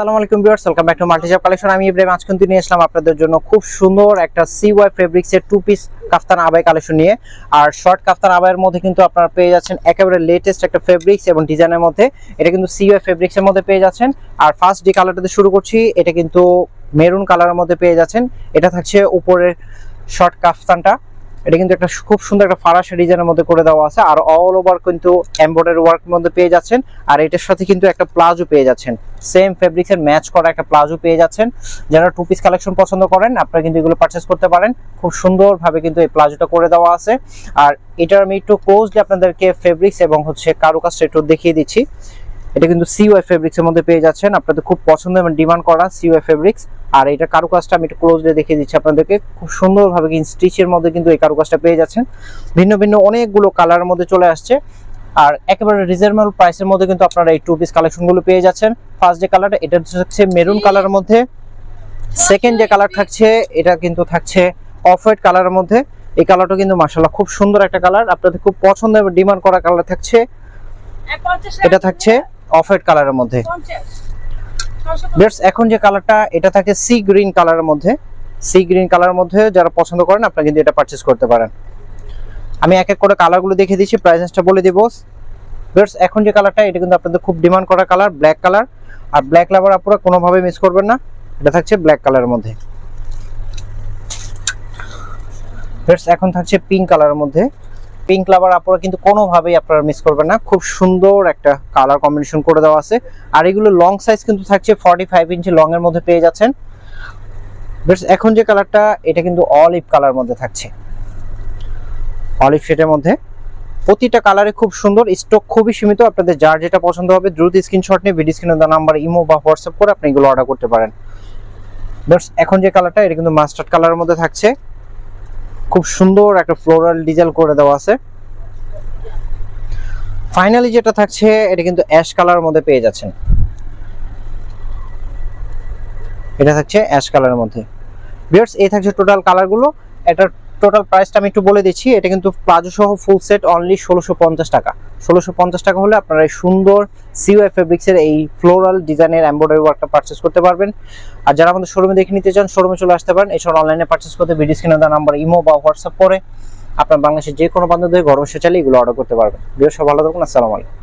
আসসালামু আলাইকুম viewers welcome back to মাল্টিজাব কালেকশন আমি ইব্রাহিম আজ কিন্তু নিয়ে আসলাম আপনাদের জন্য খুব সুন্দর একটা সিওয়াই ফেব্রিক্স এর টু পিস কাফতান আবাই কালেকশন নিয়ে। আর শর্ট কাফতান আবাইয়ের মধ্যে কিন্তু আপনারা পেয়ে যাচ্ছেন একেবারে লেটেস্ট একটা ফেব্রিক্স এবং ডিজাইনের মধ্যে। এটা কিন্তু সিওয়াই ফেব্রিক্স এর মধ্যে পেয়ে যাচ্ছেন। আর ফার্স্ট যে কালারটাতে শুরু করছি, এটা কিন্তু মেরুন কালারের মধ্যে পেয়ে যাচ্ছেন। এটা থাকছে উপরের শর্ট কাফতানটা। এটা কিন্তু একটা খুব সুন্দর একটা ফারাসা ডিজাইনের মধ্যে করে দেওয়া আছে। আর অল ওভার কিন্তু এমব্রয়ডারি ওয়ার্ক মধ্যে পেয়ে যাচ্ছেন। আর এটার সাথে কিন্তু একটা প্লাজো পেয়ে যাচ্ছেন। সেম ফেব্রিক্স এর ম্যাচ করা একটা প্লাজো পেয়ে যাচ্ছেন। যারা টু পিস কালেকশন পছন্দ করেন, আপনারা কিন্তু এগুলো পারচেস করতে পারেন। খুব সুন্দরভাবে কিন্তু এই প্লাজোটা করে দেওয়া আছে। আর এটার আমি একটু ক্লোজলি আপনাদেরকে ফেব্রিক্স এবং হচ্ছে কারুকাজটা একটু দেখিয়ে দিচ্ছি। এটা কিন্তু সিওয়াই ফেব্রিক্স এর মধ্যে পেয়ে যাচ্ছেন। আপনাদের খুব পছন্দ এবং ডিমান্ড করা সিওয়াই ফেব্রিক্স আর এটা কারুকাজটা আমি একটু ক্লোজলি দেখিয়ে দিচ্ছি আপনাদেরকে। খুব সুন্দরভাবে কিন্তু স্টিচের মধ্যে কিন্তু এই কারুকাজটা পেয়ে যাচ্ছেন। ভিন্ন ভিন্ন অনেকগুলো কালারের মধ্যে চলে আসছে। আর একেবারে রিজনেবল প্রাইসের মধ্যে কিন্তু আপনারা এই টু পিস কালেকশনগুলো পেয়ে যাচ্ছেন। ফার্স্ট যে কালারটা এটা হচ্ছে মেরুন কালারের মধ্যে। সেকেন্ড যে কালার থাকছে এটা কিন্তু থাকছে অফ হোয়াইট কালারের মধ্যে। এই কালারটা কিন্তু মাশাআল্লাহ খুব সুন্দর একটা কালার আপনাদের খুব পছন্দ এবং ডিমান্ড করা কালার থাকছে। এটা থাকছে অফ হোয়াইট কালারের মধ্যে। বেশ এখন যে কালারটা এটা থাকে সি গ্রিন কালারের মধ্যে। সি গ্রিন কালারের মধ্যে যারা পছন্দ করেন, আপনারা কিন্তু এটা পারচেজ করতে পারেন। আমি এক এক করে কালারগুলো দেখিয়ে দিচ্ছি প্রাইসটা বলে দিব। বেশ এখন যে কালারটা এটা কিন্তু আপনাদের খুব ডিমান্ড করা কালার ব্ল্যাক কালার আর ব্ল্যাক লাভার আপনারা কোনোভাবে মিস করবেন না। এটা থাকছে ব্ল্যাক কালারের মধ্যে। বেশ এখন থাকছে পিঙ্ক কালারের মধ্যে। পিঙ্ক লাভার আপনারা কিন্তু কোনোভাবেই আপনারা মিস করবেন না। খুব সুন্দর একটা কালার কম্বিনেশন করে দেওয়া আছে। আর এগুলো লং সাইজ কিন্তু থাকছে ফর্টি ফাইভ ইঞ্চি লং এর মধ্যে পেয়ে যাচ্ছেন। এখন যে কালারটা এটা কিন্তু অলিভ কালার মধ্যে থাকছে। অলিভ শেডের মধ্যে। প্রতিটা কালারে খুব সুন্দর স্টক খুবই সীমিত। আপনাদের যার যেটা পছন্দ হবে, দ্রুত স্ক্রিনশট নিয়ে ভিডিও স্ক্রিনে দেওয়া নাম্বার ইমো বা হোয়াটসঅ্যাপ করে আপনি এগুলো অর্ডার করতে পারেন। এখন যে কালারটা এটা কিন্তু মাস্টার্ড কালারের মধ্যে থাকছে। খুব সুন্দর একটা ফ্লোরাল ডিজাইন করে দেওয়া আছে। ফাইনালি যেটা থাকছে, এটা কিন্তু অ্যাশ কালার মধ্যে পেয়ে যাচ্ছেন। এটা থাকছে অ্যাশ কালারের মধ্যে। বিয়ার্স এই থাকছে টোটাল কালারগুলো এটার টোটাল প্রাইসটা আমি একটু বলে দিচ্ছি, এটা কিন্তু প্লাজো সহ ফুল সেট অনলি ষোলোশো পঞ্চাশ টাকা। ষোলোশো পঞ্চাশ টাকা হলে আপনারা এই সুন্দর সিওএ ফেব্রিক্সের এই ফ্লোরাল ডিজাইনের এমব্রয়ডারি ওয়ার্কটা পারচেস করতে পারবেন। আর যারা আমাদের শোরুমে দেখে নিতে চান শোরুমে চলে আসতে পারেন। এছাড়া অনলাইনে পারচেস করতে ভিডিও স্ক্রিনে দেওয়া নাম্বার ইমো বা হোয়াটসঅ্যাপ করে আপনার বাংলাদেশের যে কোনো বান্ধব ঘর বসে চাইলে এগুলো অর্ডার করতে পারবেন। বিয়ার সব ভালো থাকুন, আসসালামু আলাইকুম।